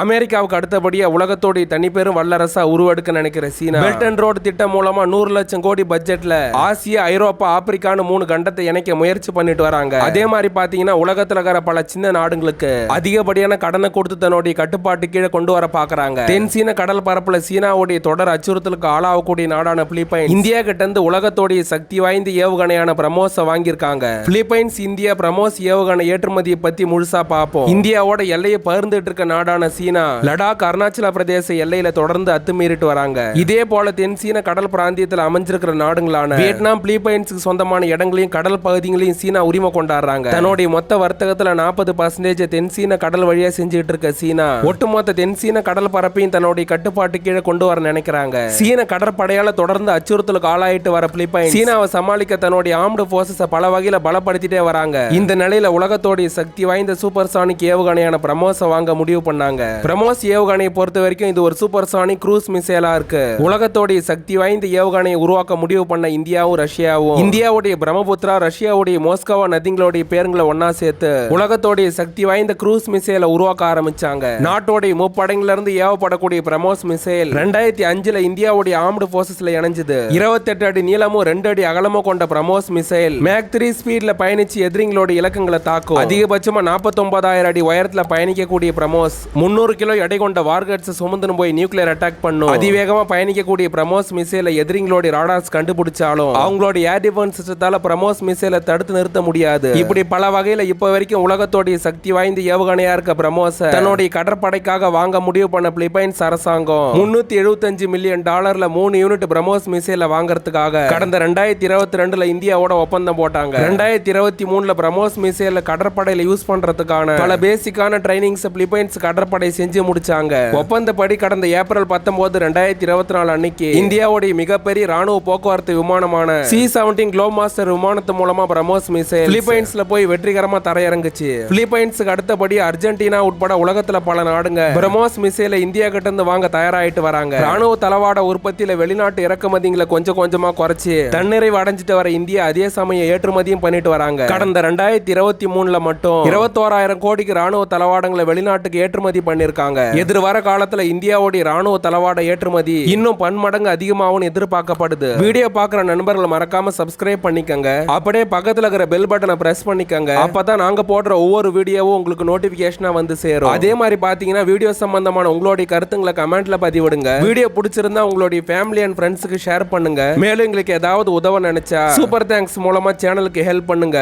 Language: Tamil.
அமெரிக்காவுக்கு அடுத்தபடியாக உலகத்தோடைய தனிப்பெரும் வல்லரசா உருவெடுக்க நினைக்கிற சீனா. பெல்ட் அண்ட் ரோடு திட்டம் மூலமா நூறு லட்சம் கோடி பட்ஜெட்ல ஆசியா ஐரோப்பா ஆப்பிரிக்கான்னு மூணு கண்டத்தை இணைக்க முயற்சி பண்ணிட்டு வராங்க. அதே மாதிரி பாத்தீங்கன்னா உலகத்துல இருக்கிற பல சின்ன நாடுகளுக்கு அதிகப்படியான கடனை கொடுத்து தன்னுடைய கட்டுப்பாட்டு கீழே கொண்டு வர பாக்குறாங்க. தென் சீன கடல் பரப்புல சீனாவுடைய தொடர் அச்சுறுத்தலுக்கு ஆளாகக்கூடிய நாடான பிலிப்பைன் இந்தியா கிட்ட இருந்து உலகத்தோடைய சக்தி வாய்ந்த ஏவுகணையான பிரமோஸை வாங்கியிருக்காங்க. பிலிப்பைன்ஸ் இந்தியா பிரமோஸ் ஏவுகணை ஏற்றுமதியை பத்தி முழுசா பார்ப்போம் இந்தியாவோட எல்லையை பகிர்ந்துட்டு இருக்க நாடான சீனா லடாக் அருணாச்சல பிரதேச எல்லையில தொடர்ந்து அத்துமீறிட்டு வராங்க. இதே போல தென் சீன கடல் பிராந்தியத்தில் அமைஞ்சிருக்கிற நாடுகளான வியட்நாம் பிலிப்பைன்ஸுக்கு சொந்தமான இடங்களையும் கடல் பகுதிகளையும் சீனா உரிமை கொண்டாடுறாங்க. தன்னுடைய மொத்த வர்த்தகத்துல நாற்பது பர்சன்டேஜ் தென் சீன கடல் வழியா செஞ்சுட்டு இருக்க சீனா ஒட்டுமொத்த தென் சீன கடல் பரப்பையும் தன்னுடைய கட்டுப்பாட்டு கீழே கொண்டு வர நினைக்கிறாங்க. சீன கடற்படையால தொடர்ந்து அச்சுறுத்தலுக்கு ஆளாயிட்டு வர பிலிப்பைன் சீனாவை சமாளிக்க தன்னுடைய ஆம்டு போர்சஸ் பல வகையில பலப்படுத்திட்டே வராங்க. இந்த நிலையில உலகத்தோடைய சக்தி வாய்ந்த சூப்பர் சானிக் ஏவுகணையான பிரமோச வாங்க முடிவு பண்ணாங்க. பிரமோஸ் ஏவுகணையை பொறுத்த வரைக்கும் இது ஒரு சூப்பர் சானிக் க்ரூஸ் மிசைலா இருக்கு. உலகத்தோடைய சக்தி வாய்ந்த ஏவுகணையை உருவாக்க முடிவு பண்ண இந்தியாவும் ரஷ்யாவும். இந்தியாவுடைய பிரம்மபுத்திரா ரஷ்யாவுடைய மோஸ்கவா நதிங்களுடைய பேருங்களை ஒன்னா சேர்த்து உலகத்தோடைய சக்தி வாய்ந்த க்ரூஸ் மிசைலை உருவாக்க ஆரம்பிச்சாங்க. நாட்டோடைய முப்படைங்கள்ல இருந்து ஏவப்படக்கூடிய பிரமோஸ் மிசைல் ரெண்டாயிரத்தி அஞ்சுல இந்தியாவுடைய ஆர்ம்டு போர்சஸ்ல இணைஞ்சது. இருபத்தெட்டு அடி நீளமும் ரெண்டு அடி அகலமும் கொண்ட பிரமோஸ் மிசைல் மேக் த்ரீ ஸ்பீட்ல பயணிச்சு எதிரிங்களோட இலக்கங்களை தாக்கும். அதிகபட்சமா நாற்பத்தொன்பதாயிரம் அடி உயரத்துல பயணிக்கக்கூடிய பிரமோஸ் முந்நூறு கிலோ எடை கொண்ட வார்கட்ஸ் சுமந்துன்னு போய் நியூக்ளியர் அட்டாக் பண்ணும். அதிவேகமா பயணிக்கக்கூடிய பிரமோஸ் மிசைல எதிரிங்களோட ராடார்ஸ் கண்டுபிடிச்சாலும் அவங்களோட ஏர் டிஃபென்ஸ் சிஸ்டத்தால பிரமோஸ் மிசைலை தடுத்து நிறுத்த முடியாது. இப்படி பல வகையில இப்ப வரைக்கும் உலகத்தோடைய சக்தி வாய்ந்த ஏவுகணையா இருக்க பிரமோஸ தன்னுடைய கடற்படைக்காக வாங்க முடிவு பண்ண பிலிப்பைன்ஸ் அரசாங்கம் முன்னூத்தி எழுபத்தஞ்சு மில்லியன் டாலர்ல மூணு யூனிட் பிரமோஸ் மிசைல வாங்குறதுக்காக கடந்த ரெண்டாயிரத்தி இருபத்தி ரெண்டுல இந்தியாவோட ஒப்பந்தம் போட்டாங்க. ரெண்டாயிரத்தி இருபத்தி மூணுல பிரமோஸ் மிசைல கடற்படையில யூஸ் பண்றதுக்கான பல பேசிக்கான ட்ரைனிங்ஸ் பிலிப்பைன்ஸ் கடற்படை செஞ்சு முடிச்சாங்க. ஒப்பந்தப்படி கடந்த ஏப்ரல் பத்தொன்பது ரெண்டாயிரத்தி இருபத்தி நாலு அன்னைக்கு இந்தியாவுடைய மிகப்பெரிய ராணுவ போக்குவரத்து விமானமான சி செவன்டீன் க்ளோ மாஸ்டர் விமானத்து மூலமா பிரமோஸ் மிசைல் பிலிப்பைன்ஸ்ல போய் வெற்றிகரமா தரையிறங்குச்சு. பிலிப்பைன்ஸுக்கு அடுத்தபடி அர்ஜென்டினா உட்பட உலகத்துல பல நாடுங்க. பிரமோஸ் மிசைல இந்தியா கிட்ட இருந்து வாங்க தயாராயிட்டு வராங்க. ராணுவ தளவாட உற்பத்தியில வெளிநாட்டு இறக்குமதிங்களை கொஞ்சம் கொஞ்சமா குறைச்சு தன்னிறைவு அடைஞ்சிட்டு வர இந்தியா அதே சமயம் ஏற்றுமதியும் பண்ணிட்டு வராங்க. கடந்த ரெண்டாயிரத்தி இருபத்தி மூணுல மட்டும் இருபத்தோராயிரம் கோடிக்கு ராணுவ தளவாடங்களை வெளிநாட்டுக்கு ஏற்றுமதி பண்ணி பண்ணிருக்காங்க. எதிர்வர காலத்துல இந்தியாவுடைய ராணுவ தளவாட ஏற்றுமதி இன்னும் பன்மடங்கு அதிகமாகவும் எதிர்பார்க்கப்படுது. வீடியோ பாக்குற நண்பர்கள் மறக்காம சப்ஸ்கிரைப் பண்ணிக்கங்க. அப்படியே பக்கத்துல இருக்கிற பெல் பட்டனை பிரஸ் பண்ணிக்கங்க. அப்பதான் நாங்க போடுற ஒவ்வொரு வீடியோவும் உங்களுக்கு நோட்டிபிகேஷனா வந்து சேரும். அதே மாதிரி பாத்தீங்கன்னா வீடியோ சம்பந்தமான உங்களுடைய கருத்துங்களை கமெண்ட்ல பதிவிடுங்க. வீடியோ பிடிச்சிருந்தா உங்களுடைய ஃபேமிலி அண்ட் ஃப்ரெண்ட்ஸுக்கு ஷேர் பண்ணுங்க. மேலும் எங்களுக்கு ஏதாவது உதவ நினைச்சா சூப்பர் தேங்க்ஸ் மூலமா சேனலுக்கு ஹெல்ப் பண்ணுங்க.